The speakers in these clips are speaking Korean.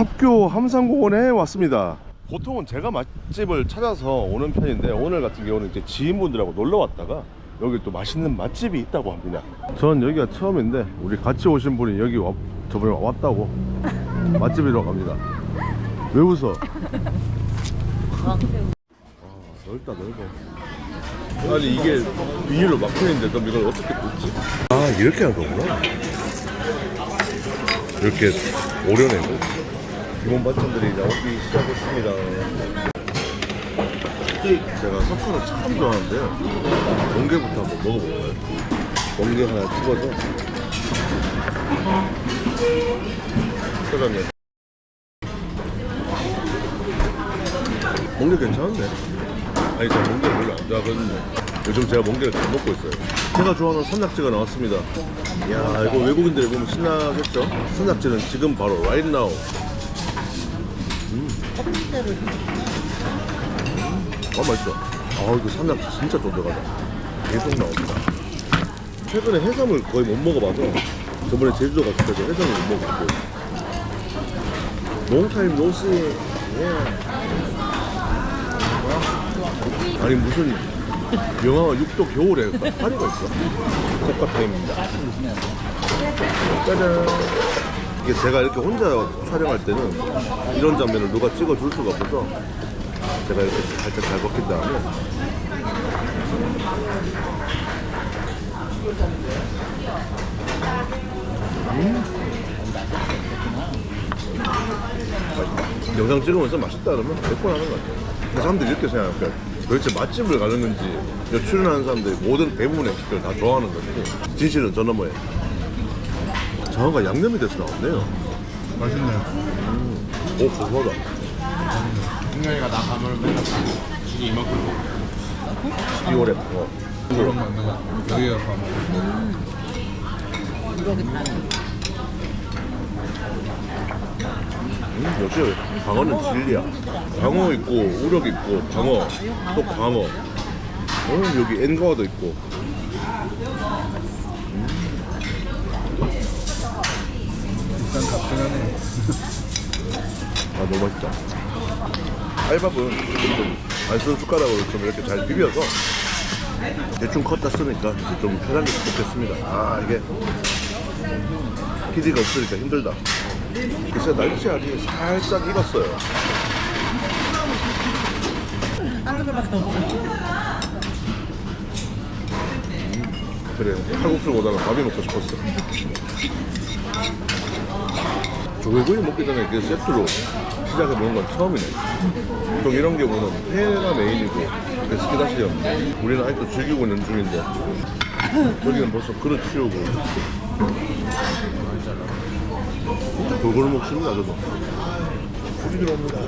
삽교 함산공원에 왔습니다. 보통은 제가 맛집을 찾아서 오는 편인데 오늘 같은 경우는 이제 지인분들하고 놀러 왔다가 여기 또 맛있는 맛집이 있다고 합니다. 전 여기가 처음인데 우리 같이 오신 분이 여기 와, 저번에 왔다고 맛집이라고 합니다. 왜 웃어? 아, 넓다 넓어. 아니 이게 비닐로 막혀있는데 그럼 이걸 어떻게 굽지? 아 이렇게 하는 거구나. 이렇게 오려내고 기본 반찬들이 나오기 시작했습니다. 제가 석화를 참 좋아하는데요. 멍게부터 한번 먹어볼까요? 멍게 하나 집어서 짜장면. 멍게 괜찮은데? 아니 제가 멍게 별로 안 좋아하거든요. 요즘 제가 멍게를 잘 먹고 있어요. 제가 좋아하는 산낙지가 나왔습니다. 이야 이거 외국인들이 보면 신나겠죠? 산낙지는 지금 바로 right now. 아 맛있어. 아 이거 산낙지 진짜 쫀득하다. 계속 나옵니다. 최근에 해삼을 거의 못 먹어봐서 저번에 제주도 갔을 때도 해삼을 못 먹었고 롱타임 노시 예. 아니 무슨 영하 6도 겨울에 파리가 있어 석가타임입니다 짜잔 이게 제가 이렇게 혼자 촬영할 때는 이런 장면을 누가 찍어줄 수가 없어서 제가 이렇게 살짝 잘 벗긴 다음에 맛있다. 영상 찍으면서 맛있다 그러면 100번 하는 것 같아요. 사람들이 이렇게 생각해요. 도대체 맛집을 가는 건지 출연하는 사람들이 모든 대부분의 음식들을 다 좋아하는 건지 진실은 저 너머에 장어가 양념이 돼서 나왔네요. 맛있네요. 오 고소하다. 승현이가 나 가면 맨날 지금 이만큼 먹어. 2월에 방어. 그런 거 있는 거 같아. 여기가 가면. 음, 역시 방어는 진리야. 방어 있고 우럭 있고 방어 또 방어. 어 여기 엔가와도 있고. 아 너무 맛있다. 알밥은 좀 안쓰는 숟가락으로 좀 이렇게 잘 비벼서 대충 컸다 쓰니까 좀 편하게 먹겠습니다. 아 이게 PD가 없으니까 힘들다. 글쎄 날치알이 살짝 익었어요. 그 래 칼국수보다는 밥이 먹고 싶었어. 조개구이 먹기 전에 그 세트로 시작해 보는 건 처음이네. 보통 이런 경우는 회가 메인이고 그 스키다시였는데 우리는 아직도 즐기고 있는 중인데 저기는 벌써 그릇 치우고 돌고를 먹습니다 저도 부지런합니다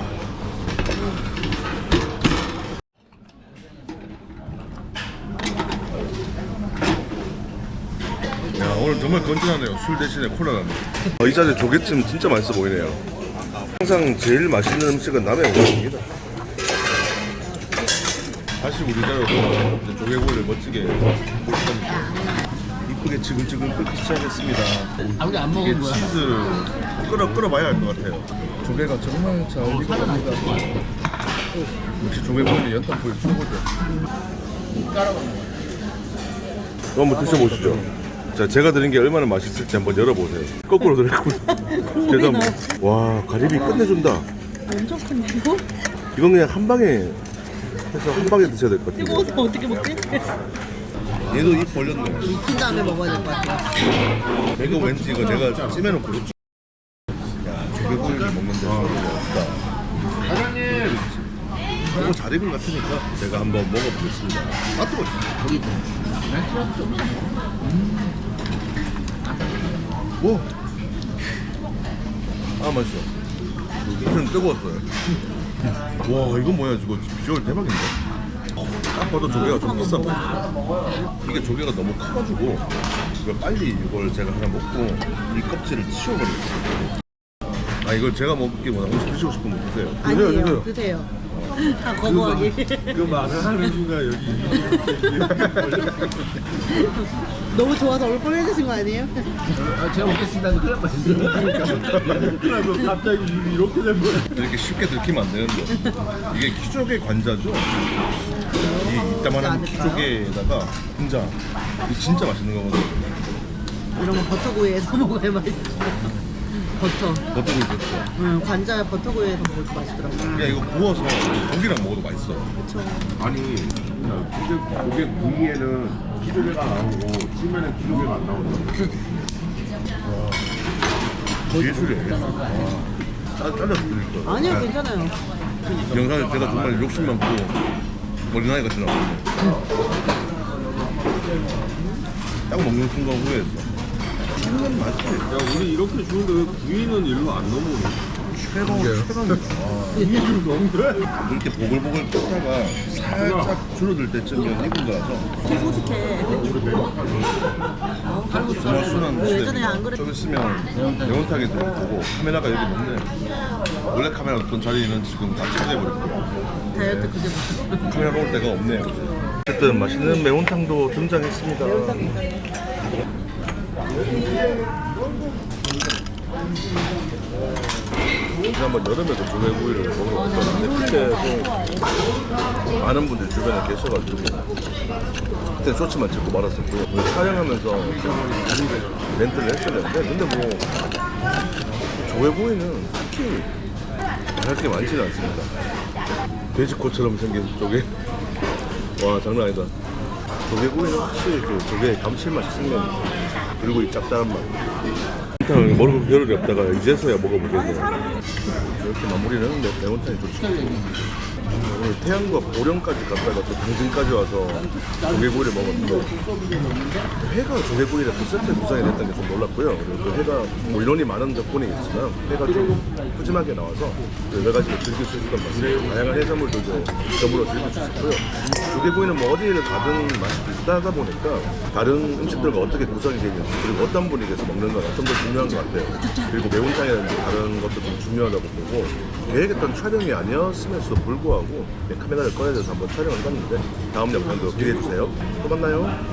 야 오늘 정말 건전하네요. 술 대신에 콜라라는 어, 이 자리에 조개찜 진짜 맛있어 보이네요. 항상 제일 맛있는 음식은 남의 음식입니다. 다시 우리 자리로 돌아와서 이제 조개구이를 멋지게 볼 겁니다 이쁘게 지글지글 끓기 시작했습니다. 아, 우리 안 이게 먹은 거야. 치즈 끓어 끓어봐야 할것 같아요. 조개가 정말 잘 어울리고 갑니다. 역시 조개구이는 연탄불 최고죠. 한번 드셔보시죠 자, 제가 드린 게 얼마나 맛있을지 한번 열어보세요. 거꾸로 드렸군요 죄송합니다. 와 가리비 끝내준다. 엄청 큰데요? 이건 그냥 한 방에 해서 한 방에 드셔야 될 것 같은데. 이거 어떻게 먹지? 얘도 입 벌렸네. 익힌 다음에 먹어야 될 것 같아요. 이거 왠지 이거 내가 찜해놓고. 야 조개구이를 먹는데. 소리가 없다 사장님! 이거 잘 익은 것 같으니까 제가 한번 먹어보겠습니다. 아 뜨거워 오! 아 맛있어. 무슨 뜨거웠어요. 와 이건 뭐야? 이거 비주얼 대박인데? 딱 봐도 조개가 좀 비싸 보여 이게 조개가 너무 커가지고 이거 빨리 이걸 제가 하나 먹고 이 껍질을 치워버리겠어요 아아 이걸 제가 먹기보다 혹시 드시고 싶으면 드세요. 아니에요. 드세요. 다 거부하기. 그 말을 하는 순간 여기 너무 좋아서 얼굴 빨개지신 거 아니에요? 제가 먹겠습니다. 큰일 났다. 그래서 갑자기 입이 이렇게 된 거야. 이렇게 쉽게 들키면 안 되는데 이게 키조개 관자죠. 이 이따만한 키조개에다가 진짜 이게 진짜 맛있는 거거든요. 이런 거 버터구이에서 먹어야 맛있어. 버터. 버터구이 좋죠. 응, 관자 버터구이에서 때 맛있더라고. 그냥 이거 구워서 고기랑 먹어도 맛있어. 그쵸. 아니, 근데 고개 구이에는 기조개가 나오고 찜에는 기조개가 안 나온다. 예술이에요. 예술. 와. 짜- 잘라서 드릴 거예요. 아니요, 괜찮아요. 영상에 제가 정말 욕심 많고 어린아이 같이 나왔는데 딱 먹는 순간 후회했어. 씹는 맛이 야, 우리 이렇게 주는데 왜 구이는 일로 안 넘어오냐? 최고 최고입니다. 와. 이게 좀 넘겨? 이렇게 보글보글 끓다가 살짝 줄어들 때쯤이면 익은 거라서 되게. 정말 순한 그 예전에. 안 그랬- 좀 있으면 매운탕이 들어오고 카메라가 여기 있는데 원래 카메라 없던 자리는 지금 다 차지해버렸고 다이어트 그게 무슨. 카메라 올 데가 없네요. 어쨌든 맛있는 매운탕도 등장했습니다. 지난번 여름에도 조개구이를 먹으러 갔었는데 그때도 많은 분들이 주변에 계셔가지고 그때 쇼츠만 찍고 말았었고요. 오늘 촬영하면서 멘트를 했었는데 근데 뭐 조개구이는 딱히 말할 게 많지는 않습니다. 돼지코처럼 생긴 조개 와 장난 아니다 조개구이는 확실히 그 조개의 감칠맛이 생겨요 그리고 이 짭짤한 맛 일단 먹을 겨를이 없다가 이제서야 먹어보겠네요. 이렇게 마무리는 매- 매운탕이 좋죠 오늘 태양과 보령까지 갔다가 또 당진까지 와서 조개구이를 먹었는데 회가 조개구이를 두 세트 구성이 됐다는 게 좀 놀랐고요. 그리고 그 회가 뭐 인원이 많은 덕분이겠지만 회가 좀 푸짐하게 나와서 그 여러 가지를 즐길 수 있었던 맛이에요 다양한 해산물도 이제 더불어 즐길 수 있었고요. 조개구이는 뭐 어디를 가든 맛이 비슷하다 보니까 다른 음식들과 어떻게 구성이 되어 있는지 그리고 어떤 분위기에서 먹는가가 좀 더 중요한 것 같아요. 그리고 매운탕이라든지 다른 것도 좀 중요하다고 보고 계획했던 촬영이 아니었음에도 불구하고 카메라를 꺼내서 한번 촬영을 해봤는데 다음 영상도 기대해주세요. 또 만나요